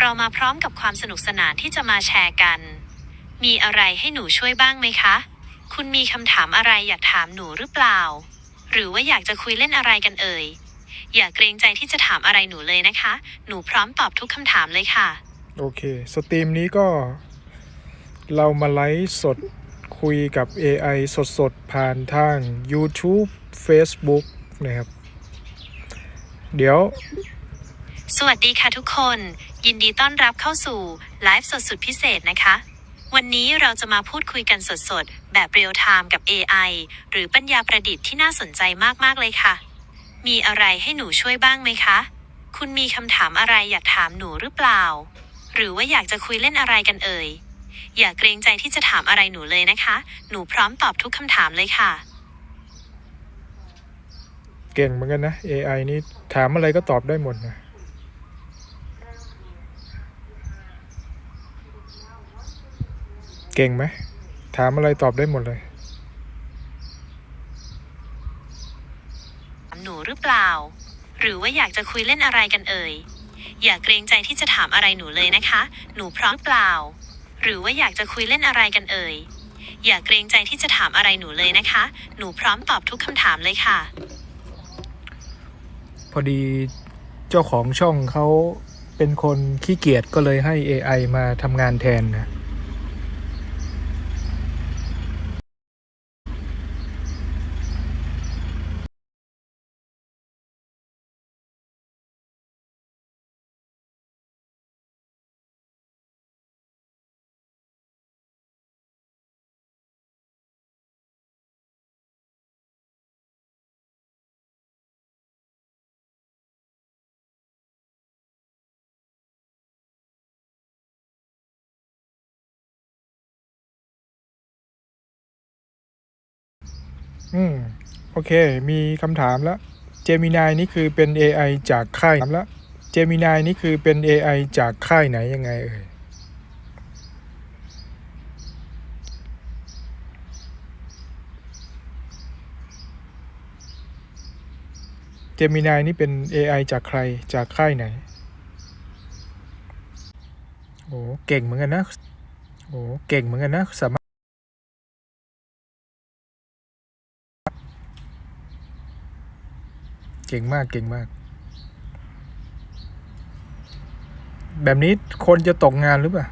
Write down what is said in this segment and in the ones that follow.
เรามาพร้อมกับความสนุกสนานที่จะมาแชร์กัน มีอะไรให้หนูช่วยบ้างไหมคะ คุณมีคำถามอะไรอยากถามหนูหรือเปล่า หรือว่าอยากจะคุยเล่นอะไรกันเอ่ย อย่าเกรงใจที่จะถามอะไรหนูเลยนะคะ หนูพร้อมตอบทุกคำถามเลยค่ะ โอเค สตรีมนี้ก็ เรามาไลฟ์สดคุยกับ AI สดๆ ผ่านทาง YouTube Facebook นะครับ เดี๋ยว สวัสดีค่ะทุกคน ยินดีต้อนรับเข้าสู่ไลฟ์สดสุดพิเศษนะคะ วันนี้เราจะมาพูดคุยกันสดๆ แบบเรียลไทม์กับ AI หรือปัญญาประดิษฐ์ที่น่าสนใจมากๆเลยค่ะ มีอะไรให้หนูช่วยบ้างไหมคะ คุณมีคำถามอะไรอยากถามหนูหรือเปล่า หรือว่าอยากจะคุยเล่นอะไรกันเอ่ย อย่าเกรงใจที่จะถามอะไรหนูเลยนะคะ หนูพร้อมตอบทุกคำถามเลยค่ะ เก่งเหมือนกันนะ AI นี่ถามอะไรก็ตอบได้หมดนะ ก่งไหม ถามอะไรตอบได้หมดเลย ถามหนูหรือเปล่า หรือว่าอยากจะคุยเล่นอะไรกันเอ่ย อย่าเกรงใจที่จะถามอะไรหนูเลยนะคะ หนูพร้อมเปล่า หรือว่าอยากจะคุยเล่นอะไรกันเอ่ย อย่าเกรงใจที่จะถามอะไรหนูเลยนะคะ หนูพร้อมตอบทุกคำถามเลยค่ะ พอดีเจ้าของช่องเขาเป็นคนขี้เกียจก็เลยให้ AI มาทำงานแทนนะ อืมโอเค มีคำถามแล้ว Gemini นี่คือเป็น AI จากค่ายแล้ว Gemini นี่คือเป็น AI จากค่ายไหนยังไงเอ่ย Gemini นี่เป็น AI จากใครจากค่ายไหน โอ้เก่งเหมือนกันนะ โอ้เก่งเหมือนกันนะสามารถ เก่งมากเก่งมาก แบบนี้คนจะตกงานหรือเปล่า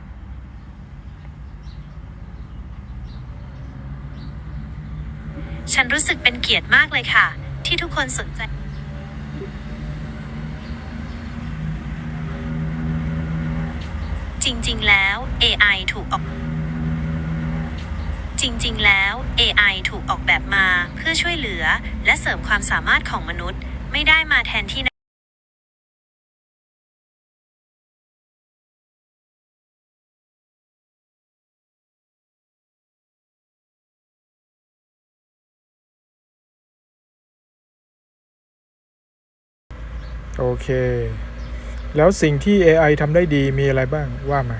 ฉันรู้สึกเป็นเกียรติมากเลยค่ะ ที่ทุกคนสนใจ จริง ๆ แล้ว AI ถูกออก จริง ๆ แล้ว AI ถูกออกแบบมาเพื่อช่วยเหลือและเสริมความสามารถของมนุษย์ ไม่ได้มาแทนที่โอเค แล้วสิ่งที่ AI ทำได้ดีมีอะไรบ้างว่ามา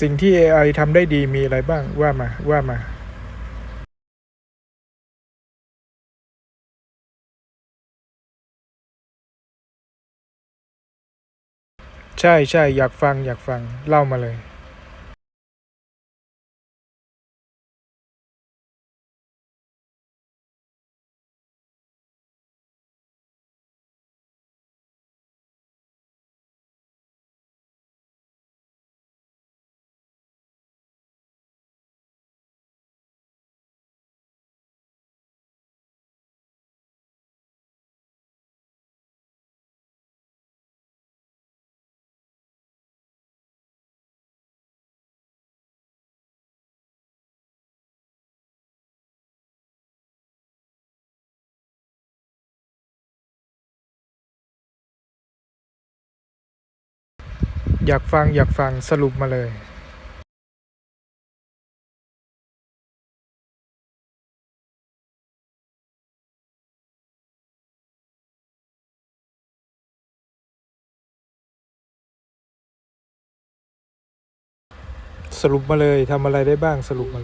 สิ่งที่ AI ทำได้ดีมีอะไรบ้างว่ามาว่ามาใช่ใช่อยากฟังอยากฟังเล่ามาเลย อยากฟังอยากฟังสรุปมาเลยสรุปมาเลยทำอะไรได้บ้างสรุปมา